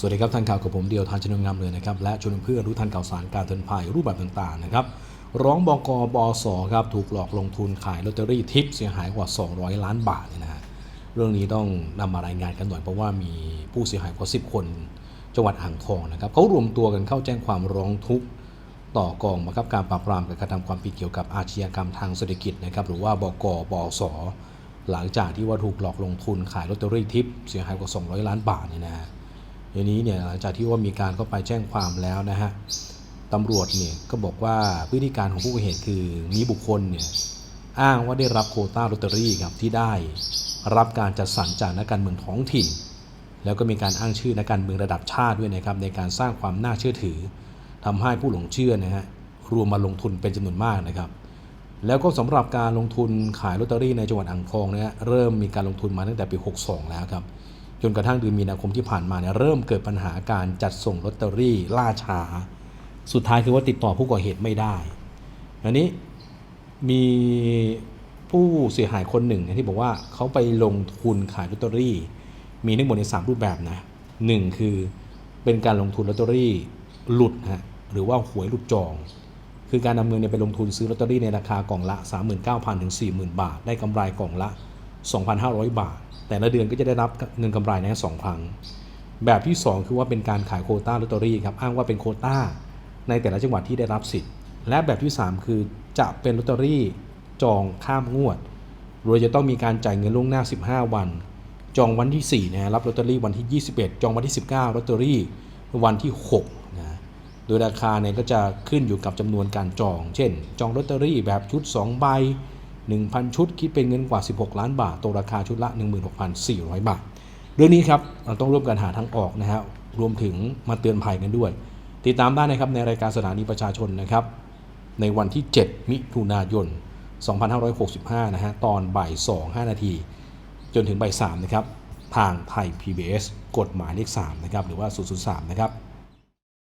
สวัสดีครับท่านข่าวกับผมเดียวทานชนงงามเลยนะครับและชวนเพื่อนรู้ทันข่าวสารการเตือนภัยรูปแบบต่างๆนะครับร้องบกบสครับถูกหลอกลงทุนขายลอตเตอรี่ทิปเสียหายกว่า 200 ล้านบาทเนี่ยนะฮะเรื่องนี้ต้องนำมารายงานกันหน่อยเพราะว่ามีผู้เสียหายกว่า 10 คน จังหวัดอ่างทองนะครับเขารวมตัวกันเข้าแจ้งความร้องทุกข์ต่อกองบังคับการปราบปรามการกระทำความผิดเกี่ยวกับอาชญากรรมทางเศรษฐกิจนะครับหรือว่าบกบสหลังจากที่ว่าถูกหลอกลงทุนขายลอตเตอรี่ทิปเสียหายกว่า 200 ล้านบาทเนี่ยนะฮะ ทีนี้เนี่ยหลังจากที่ว่ามีการเข้าไปแจ้งความแล้วนะฮะตำรวจเนี่ยก็บอกว่าพฤติการของผู้ก่อเหตุคือมีบุคคลเนี่ยอ้างว่าได้รับโคต้าลอตเตอรี่ครับที่ได้รับการจัดสรรจากนักการเมืองท้องถิ่น แล้วก็มีการอ้างชื่อนักการเมืองระดับชาติด้วยนะครับในการสร้างความน่าเชื่อถือทำให้ผู้หลงเชื่อนะฮะรวมมาลงทุนเป็นจำนวนมากนะครับ แล้วก็สำหรับการลงทุนขายลอตเตอรี่ในจังหวัดอ่างทองเนี่ยเริ่มมีการลงทุนมาตั้งแต่ปี 62 แล้วครับ จนกระทั่งเดือนมีนาคมที่ผ่านมาเนี่ยเริ่มเกิดปัญหาการจัดส่งลอตเตอรี่ล่าช้า สุดท้ายคือว่าติดต่อผู้ก่อเหตุไม่ได้อันนี้มีผู้เสียหายคนหนึ่งที่บอกว่าเขาไปลงทุนขายลอตเตอรี่ มีทั้งหมดใน 3 รูปแบบนะหนึ่งคือเป็นการลงทุนลอตเตอรี่หลุดฮะหรือว่าหวยหลุดจอง คือการนำเงินเนี่ยไปลงทุนซื้อลอตเตอรี่ในราคากล่องละ 39,000ถึง40,000 บาท ได้กำไรกล่องละ 2,500 บาท แต่ละเดือนก็จะได้รับเงินกำไรนะสองครั้ง แบบที่ 2 คือว่าเป็นการขายโคต้าลอตเตอรี่ครับอ้างว่าเป็นโคต้าในแต่ละจังหวัดที่ได้รับสิทธิ์ และแบบที่ 3 คือจะเป็นลอตเตอรี่จองข้ามงวด โดยจะต้องมีการจ่ายเงินล่วงหน้า 15 วัน จองวันที่4นะฮะรับลอตเตอรี่วันที่ 21 จองวันที่ 19ลอตเตอรี่วันที่6นะโดยราคาเนี่ยก็จะขึ้นอยู่กับจำนวนการจอง เช่น จองลอตเตอรี่แบบชุด 2 ใบ 1,000 ชุด คิดเป็นเงินกว่า 16 ล้านบาทตกราคาชุดละ 16,400 บาท เรื่องนี้ครับเราต้องร่วมกันหาทางออกนะฮะรวมถึงมาเตือนภัยกันด้วย ติดตามได้นะครับในรายการสถานีประชาชนนะครับ ในวันที่ 7 มิถุนายน 2565 นะฮะตอนบ่าย 2 5 นาที จนถึงบ่าย 3 นะครับ ทางไทย PBS กฎหมายเลข 3 นะครับ หรือว่า 003 นะครับ